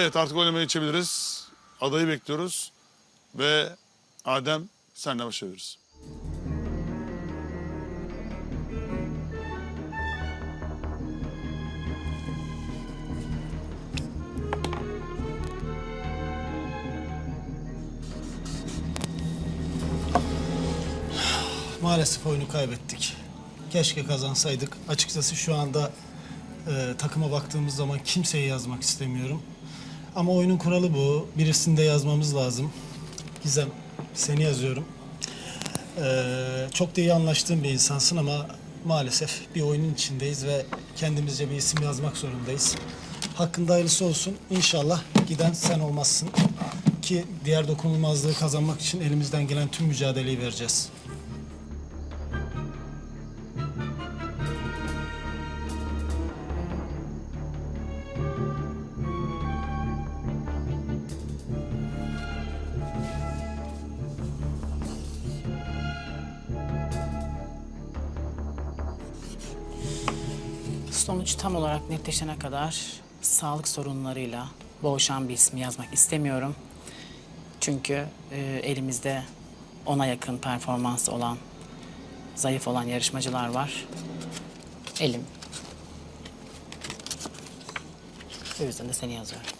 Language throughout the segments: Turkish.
Evet artık oylamaya geçebiliriz. Adayı bekliyoruz. Ve Adem senle başlıyoruz. Maalesef oyunu kaybettik. Keşke kazansaydık. Açıkçası şu anda e, takıma baktığımız zaman kimseyi yazmak istemiyorum. Ama oyunun kuralı bu. Birisini de yazmamız lazım. Gizem, seni yazıyorum. E, çok da iyi anlaştığım bir insansın ama maalesef bir oyunun içindeyiz ve kendimizce bir isim yazmak zorundayız. Hakkında hayırlısı olsun. İnşallah giden sen olmazsın. Ki diğer dokunulmazlığı kazanmak için elimizden gelen tüm mücadeleyi vereceğiz. Sonuç tam olarak netleşene kadar sağlık sorunlarıyla boğuşan bir ismi yazmak istemiyorum. Çünkü e, elimizde ona yakın performansı olan, zayıf olan yarışmacılar var. Elim. O yüzden de seni yazıyorum.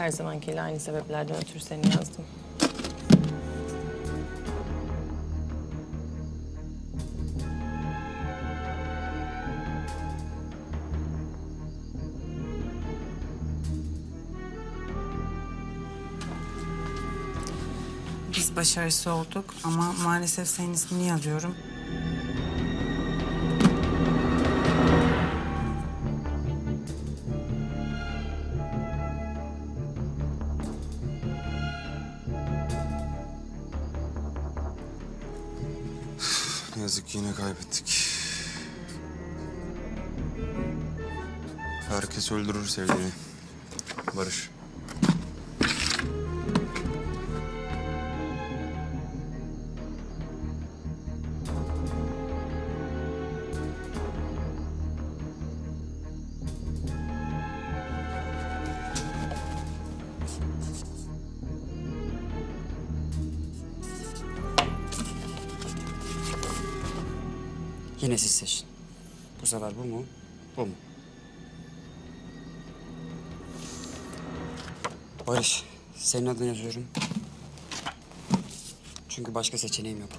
Her zamankiyle aynı sebeplerden ötürü seni yazdım. Biz başarısız olduk ama maalesef senin ismini yazıyorum. Yazık yine kaybettik. Herkes öldürür sevdiğini. Barış. Yine siz seçin. Bu sefer bu mu? Bu mu? Barış, senin adını yazıyorum. Çünkü başka seçeneğim yok.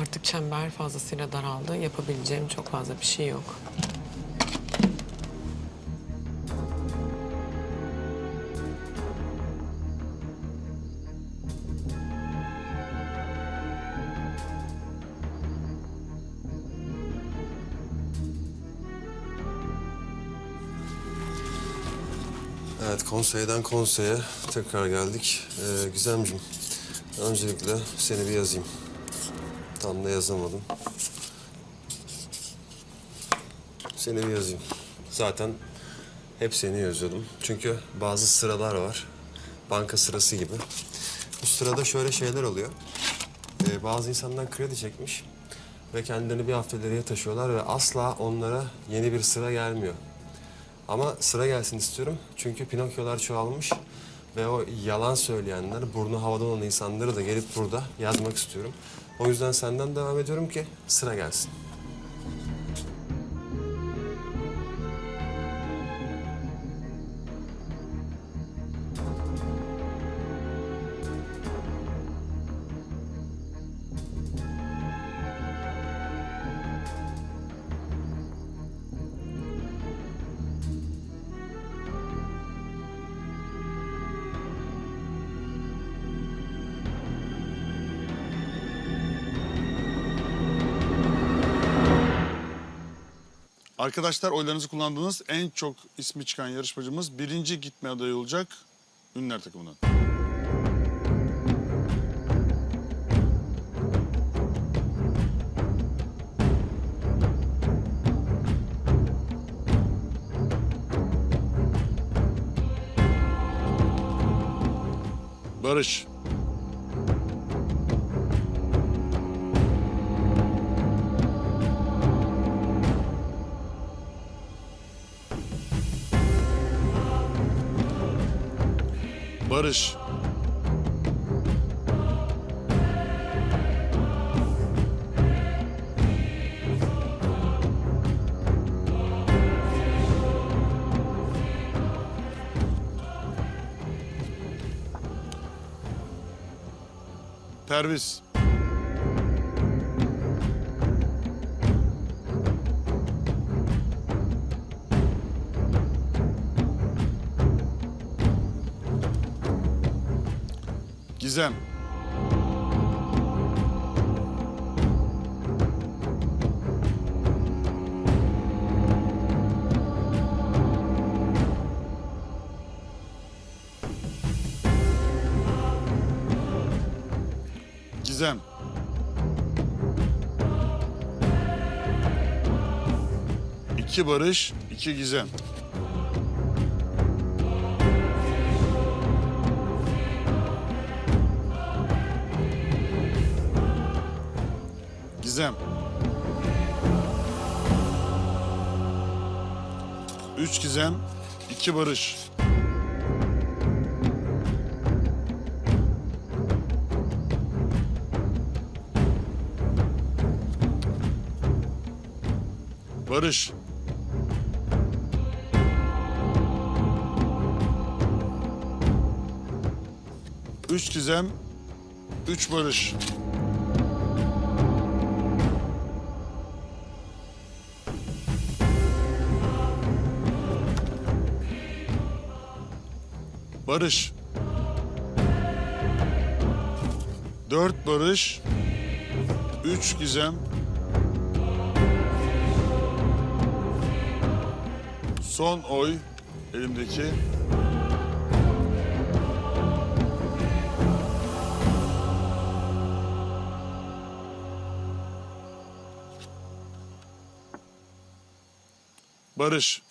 Artık çember fazlasıyla daraldı. Yapabileceğim çok fazla bir şey yok. Evet konseyden konseye tekrar geldik. Ee, Gizemciğim, öncelikle seni bir yazayım. Tam da yazamadım. Seni bir yazayım. Zaten hep seni yazıyordum. Çünkü bazı sıralar var. Banka sırası gibi. Bu sırada şöyle şeyler oluyor. Ee, bazı insandan kredi çekmiş ve kendilerini bir hafta taşıyorlar ve asla onlara yeni bir sıra gelmiyor. Ama sıra gelsin istiyorum çünkü Pinokyolar çoğalmış Ve o yalan söyleyenler, burnu havada olan insanları da gelip burada yazmak istiyorum. O yüzden senden devam ediyorum ki sıra gelsin. Arkadaşlar oylarınızı kullandığınız en çok ismi çıkan yarışmacımız birinci gitme adayı olacak Ünlüler takımından. Barış. Barış. Perviz. Gizem. Gizem. İki Barış, iki Gizem. Gizem. Üç Gizem, iki Barış. Barış. Üç Gizem, üç Barış. Barış. Dört Barış. Üç Gizem. Son oy elimdeki. Barış.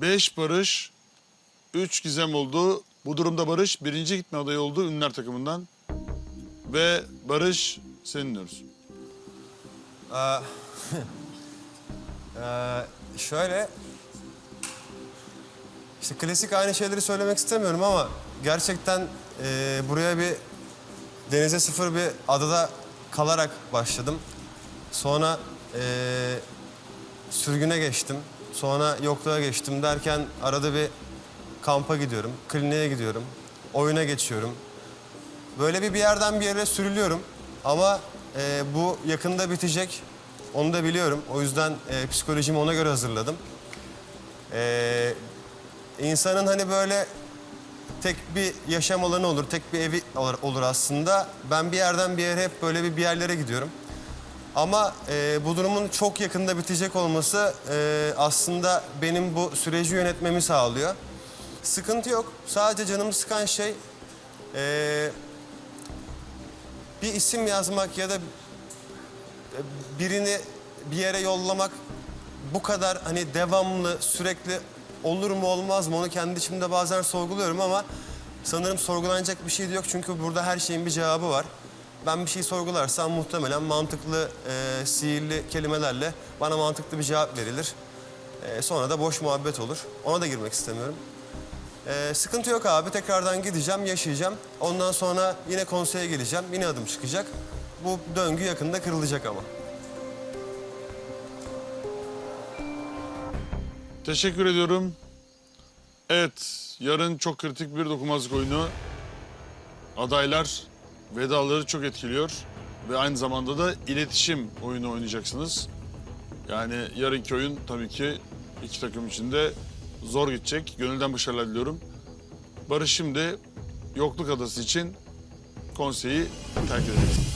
Beş Barış, üç Gizem oldu. Bu durumda Barış birinci gitme adayı oldu Ünlüler takımından. Ve Barış senin diyoruz. Ee, şöyle... işte klasik aynı şeyleri söylemek istemiyorum ama gerçekten e, buraya bir denize sıfır bir adada kalarak başladım. Sonra e, sürgüne geçtim. Sonra yokluğa geçtim derken arada bir kampa gidiyorum, kliniğe gidiyorum, oyuna geçiyorum. Böyle bir bir yerden bir yere sürülüyorum. Ama e, bu yakında bitecek. Onu da biliyorum. O yüzden e, psikolojimi ona göre hazırladım. E, insanın hani böyle tek bir yaşam alanı olur, tek bir evi olur, aslında. Ben bir yerden bir yere hep böyle bir bir yerlere gidiyorum. Ama e, bu durumun çok yakında bitecek olması e, aslında benim bu süreci yönetmemi sağlıyor. Sıkıntı yok. Sadece canımı sıkan şey e, bir isim yazmak ya da birini bir yere yollamak bu kadar hani devamlı sürekli olur mu olmaz mı onu kendi içimde bazen sorguluyorum ama sanırım sorgulanacak bir şey de yok çünkü burada her şeyin bir cevabı var. Ben bir şey sorgularsam muhtemelen mantıklı, e, sihirli kelimelerle bana mantıklı bir cevap verilir. Ee, sonra da boş muhabbet olur. Ona da girmek istemiyorum. Ee, sıkıntı yok abi. Tekrardan gideceğim, yaşayacağım. Ondan sonra yine konseye geleceğim. Yine adım çıkacak. Bu döngü yakında kırılacak ama. Teşekkür ediyorum. Evet, yarın çok kritik bir dokunmazlık oyunu. Adaylar vedaları çok etkiliyor. Ve aynı zamanda da iletişim oyunu oynayacaksınız. Yani yarınki oyun tabii ki iki takım için de zor gidecek. Gönülden başarılar diliyorum. Barış şimdi yokluk adası için konseyi terk edecek.